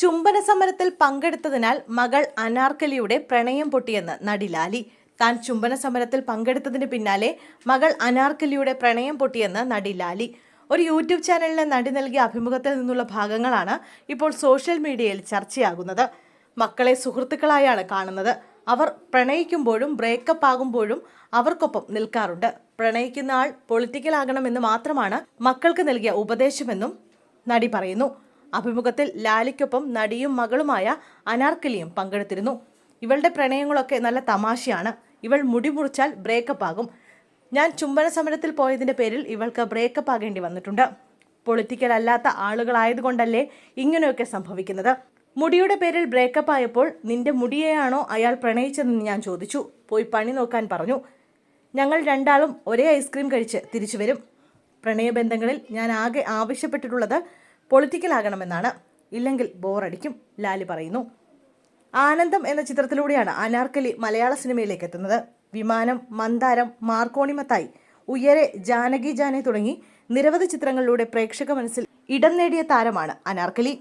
ചുംബന സമരത്തിൽ പങ്കെടുത്തതിനാൽ മകൾ അനാർക്കലിയുടെ പ്രണയം പൊട്ടിയെന്ന് നടി ലാലി. താൻ ചുംബന സമരത്തിൽ പങ്കെടുത്തതിന് പിന്നാലെ മകൾ അനാർക്കലിയുടെ പ്രണയം പൊട്ടിയെന്ന് നടി ലാലി. ഒരു യൂട്യൂബ് ചാനലിന് നടി നൽകിയ അഭിമുഖത്തിൽ നിന്നുള്ള ഭാഗങ്ങളാണ് ഇപ്പോൾ സോഷ്യൽ മീഡിയയിൽ ചർച്ചയാകുന്നത്. മക്കളെ സുഹൃത്തുക്കളായാണ് കാണുന്നത്. അവർ പ്രണയിക്കുമ്പോഴും ബ്രേക്കപ്പ് ആകുമ്പോഴും അവർക്കൊപ്പം നിൽക്കാറുണ്ട്. പ്രണയിക്കുന്ന ആൾ പൊളിറ്റിക്കൽ ആകണമെന്ന് മാത്രമാണ് മക്കൾക്ക് നൽകിയ ഉപദേശമെന്നും നടി പറയുന്നു. അഭിമുഖത്തിൽ ലാലിക്കൊപ്പം നടിയും മകളുമായ അനാർക്കലിയും പങ്കെടുത്തിരുന്നു. ഇവളുടെ പ്രണയങ്ങളൊക്കെ നല്ല തമാശയാണ്. ഇവൾ മുടി മുറിച്ചാൽ ബ്രേക്കപ്പ് ആകും. ഞാൻ ചുംബന സമരത്തിൽ പോയതിന്റെ പേരിൽ ഇവൾക്ക് ബ്രേക്കപ്പ് ആകേണ്ടി വന്നിട്ടുണ്ട്. പൊളിറ്റിക്കൽ അല്ലാത്ത ആളുകളായതുകൊണ്ടല്ലേ ഇങ്ങനെയൊക്കെ സംഭവിക്കുന്നത്? മുടിയുടെ പേരിൽ ബ്രേക്കപ്പ് ആയപ്പോൾ നിന്റെ മുടിയെയാണോ അയാൾ പ്രണയിച്ചതെന്ന് ഞാൻ ചോദിച്ചു. പോയി പണി നോക്കാൻ പറഞ്ഞു. ഞങ്ങൾ രണ്ടാളും ഒരേ ഐസ്ക്രീം കഴിച്ച് തിരിച്ചു വരും. പ്രണയബന്ധങ്ങളിൽ ഞാൻ ആകെ ആവശ്യപ്പെട്ടിട്ടുള്ളത് പൊളിറ്റിക്കൽ ആകണമെന്നാണ് ഇല്ലെങ്കിൽ ബോറടിക്കും ലാലി പറയുന്നു. ആനന്ദം എന്ന ചിത്രത്തിലൂടെയാണ് അനാർക്കലി മലയാള സിനിമയിലേക്ക് എത്തുന്നത്. വിമാനം മന്ദാരം മാർക്കോണിമത്തായി ഉയരെ ജാനകി ജാനെ തുടങ്ങി നിരവധി ചിത്രങ്ങളിലൂടെ പ്രേക്ഷക മനസ്സിൽ ഇടം നേടിയ താരമാണ് അനാർക്കലി.